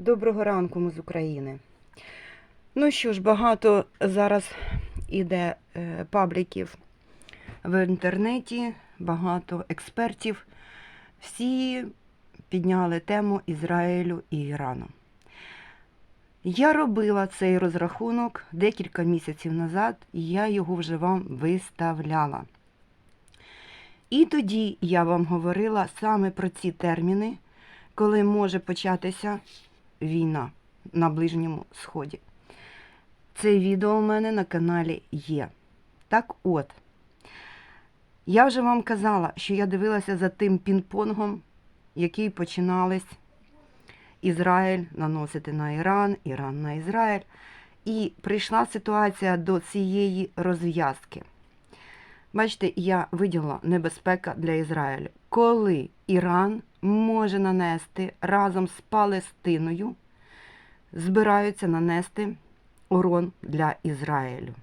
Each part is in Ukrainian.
Доброго ранку ми з України. Ну що ж, багато зараз іде е, пабліків в інтернеті, багато експертів. Всі підняли тему Ізраїлю і Ірану. Я робила цей розрахунок декілька місяців назад, і я його вже вам виставляла. І тоді я вам говорила саме про ці терміни, коли може початися війна на Ближньому Сході. Це відео у мене на каналі є. Так от, я вже вам казала, що я дивилася за тим пінг-понгом, який починались Ізраїль наносити на Іран, Іран на Ізраїль. І прийшла ситуація до цієї розв'язки. Бачите, я виділила небезпека для Ізраїлю. Коли Іран може нанести разом з Палестиною, збираються нанести урон для Ізраїлю.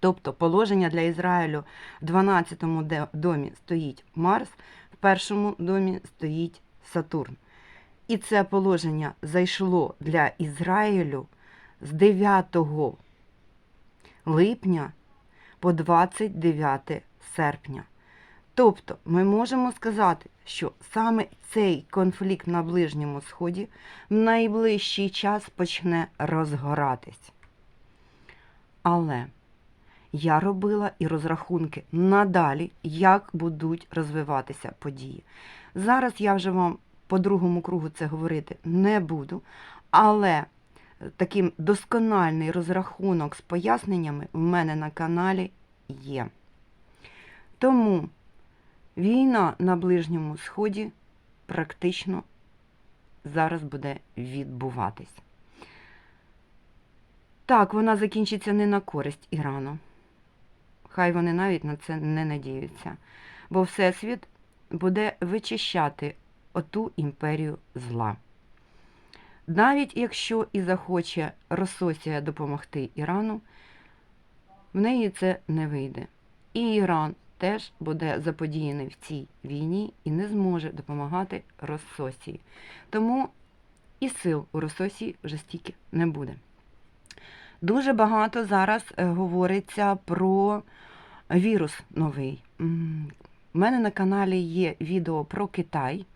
Тобто положення для Ізраїлю в 12-му домі стоїть Марс, в першому домі стоїть Сатурн. І це положення зайшло для Ізраїлю з 9 липня по 29 серпня. Тобто ми можемо сказати, що саме цей конфлікт на Ближньому Сході в найближчий час почне розгоратись. Але я робила і розрахунки надалі, як будуть розвиватися події. Зараз я вже вам по другому кругу це говорити не буду, але таким доскональний розрахунок з поясненнями в мене на каналі є. Тому війна на Ближньому Сході практично зараз буде відбуватись. Так, вона закінчиться не на користь Ірану. Хай вони навіть на це не надіються. Бо Всесвіт буде вичищати оту імперію зла. Навіть якщо і захоче Рососія допомогти Ірану, в неї це не вийде. І Іран теж буде заподіяний в цій війні і не зможе допомагати Рососії. Тому і сил у Рососії вже стільки не буде. Дуже багато зараз е, говориться про вірус новий. У мене на каналі є відео про Китай,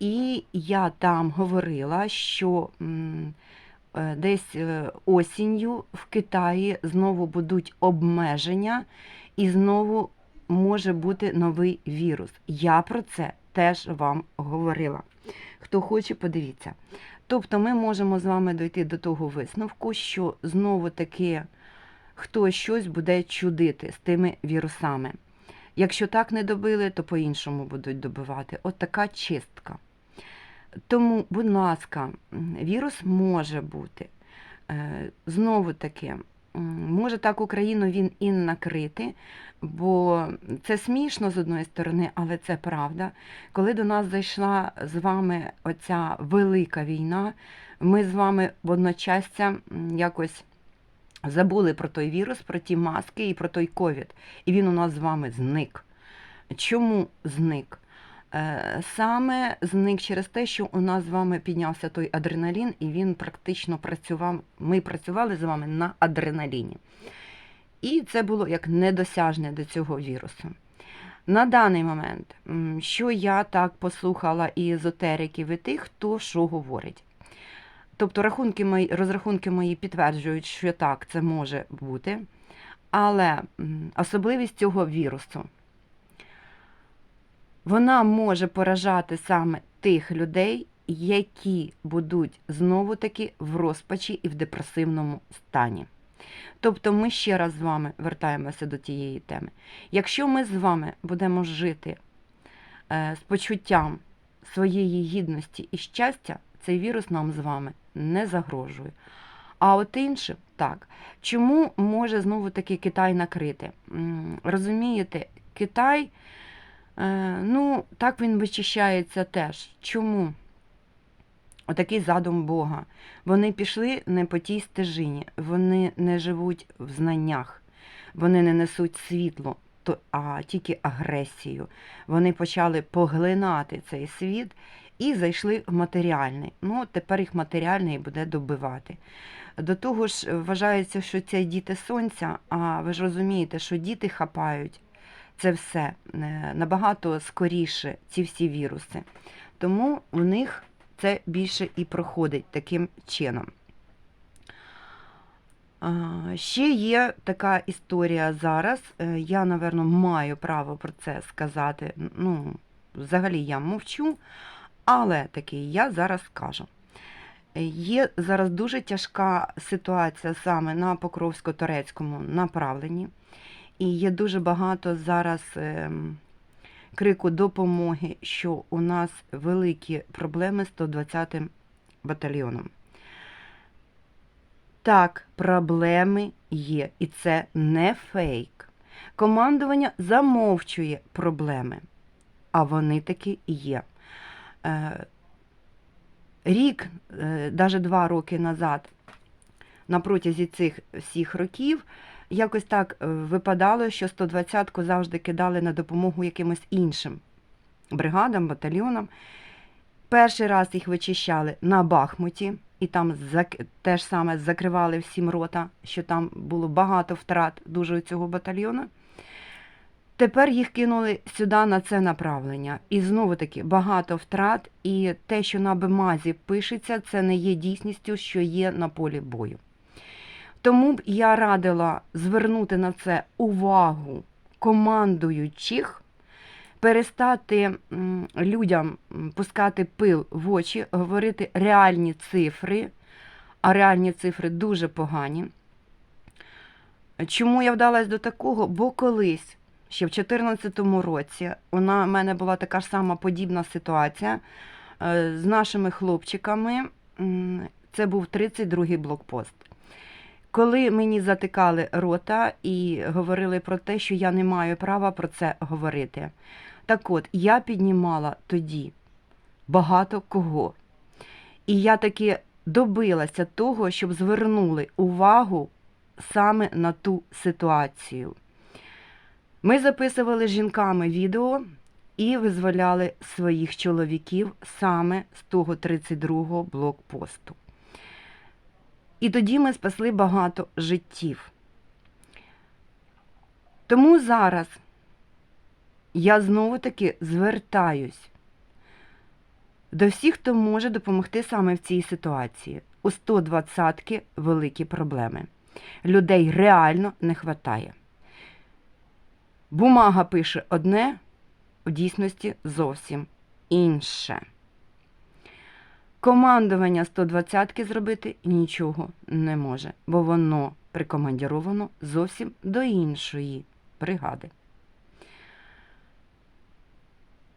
і я там говорила, що е, десь е, осінню в Китаї знову будуть обмеження, і знову може бути новий вірус. Я про це теж вам говорила. Хто хоче, подивіться. Тобто ми можемо з вами дойти до того висновку, що знову таки хтось щось буде чудити з тими вірусами. Якщо так не добили, то по-іншому будуть добивати. От така чистка. Тому, будь ласка, вірус може бути. Е, Знову таки, може так Україну він і накрити, бо це смішно з одної сторони, але це правда. Коли до нас зайшла з вами оця велика війна, ми з вами водночасся якось забули про той вірус, про ті маски і про той ковід. І він у нас з вами зник. Чому зник? Е, Саме зник через те, що у нас з вами піднявся той адреналін, і він практично працював. Ми працювали з вами на адреналіні. І це було як недосяжне до цього вірусу. На даний момент, що я так послухала і езотериків, і тих, хто що говорить. Тобто рахунки мої, розрахунки мої підтверджують, що так, це може бути. Але особливість цього вірусу, вона може поражати саме тих людей, які будуть знову-таки в розпачі і в депресивному стані. Тобто ми ще раз з вами вертаємося до тієї теми. Якщо ми з вами будемо жити е, з почуттям своєї гідності і щастя, цей вірус нам з вами не загрожує. А от іншим так. Чому може знову таки Китай накрити? Розумієте, Китай, ну, так він вичищається теж. Чому? Отакий задум Бога. Вони пішли не по тій стежині, вони не живуть в знаннях, вони не несуть світло, а тільки агресію. Вони почали поглинати цей світ і зайшли в матеріальний. Ну, тепер їх матеріальний буде добивати. До того ж, вважається, що це діти сонця, а ви ж розумієте, що діти хапають це все е, набагато скоріше, ці всі віруси. Тому у них це більше і проходить таким чином. Ще є така історія зараз. е, Я, напевно, маю право про це сказати. Ну, взагалі я мовчу, але таки я зараз скажу. Е, Є зараз дуже тяжка ситуація саме на Покровсько-Турецькому направленні, і є дуже багато зараз ем, крику допомоги, що у нас великі проблеми з 120-м батальйоном. Так, проблеми є, і це не фейк. Командування замовчує проблеми, а вони таки є. Е, Рік, навіть два роки назад, на протязі цих всіх років, якось так е, випадало, що 120-ку завжди кидали на допомогу якимось іншим бригадам, батальйонам. Перший раз їх вичищали на Бахмуті, і там теж саме закривали всім рота, що там було багато втрат дуже у цього батальйону. Тепер їх кинули сюди на це направлення. І знову таки багато втрат, і те, що на Бемазі пишеться, це не є дійсністю, що є на полі бою. Тому б я радила звернути на це увагу командуючих, перестати людям пускати пил в очі, говорити реальні цифри, а реальні цифри дуже погані. Чому я вдалась до такого? Бо колись, ще в 2014 році, вона, в мене була така ж сама подібна ситуація е, з нашими хлопчиками. Це був 32-й блокпост. Коли мені затикали рота і говорили про те, що я не маю права про це говорити. Так от, я піднімала тоді багато кого. І я таки добилася того, щоб звернули увагу саме на ту ситуацію. Ми записували з жінками відео і визволяли своїх чоловіків саме з того 32-го блокпосту. І тоді ми спасли багато життів. Тому зараз я знову таки звертаюсь до всіх, хто може допомогти саме в цій ситуації. У 120-ки великі проблеми. Людей реально не вистачає. Бумага пише одне, в дійсності зовсім інше. Командування 120-ки зробити нічого не може, бо воно прикомандіровано зовсім до іншої бригади.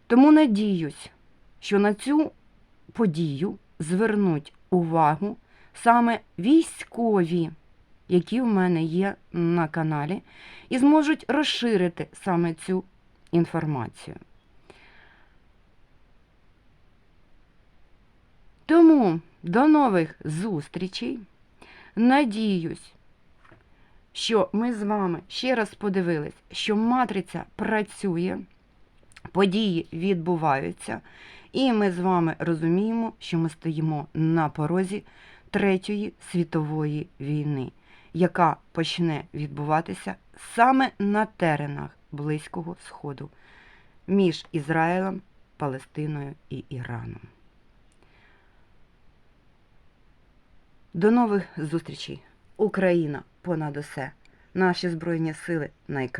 Тому надіюсь, що на цю подію звернуть увагу саме військові, які в мене є на каналі, і зможуть розширити саме цю інформацію. Тому до нових зустрічей. Надіюсь, що ми з вами ще раз подивились, що матриця працює, події відбуваються, і ми з вами розуміємо, що ми стоїмо на порозі Третьої світової війни, яка почне відбуватися саме на теренах Близького Сходу між Ізраїлем, Палестиною і Іраном. До нових зустрічей! Україна понад усе! Наші Збройні Сили найкраще!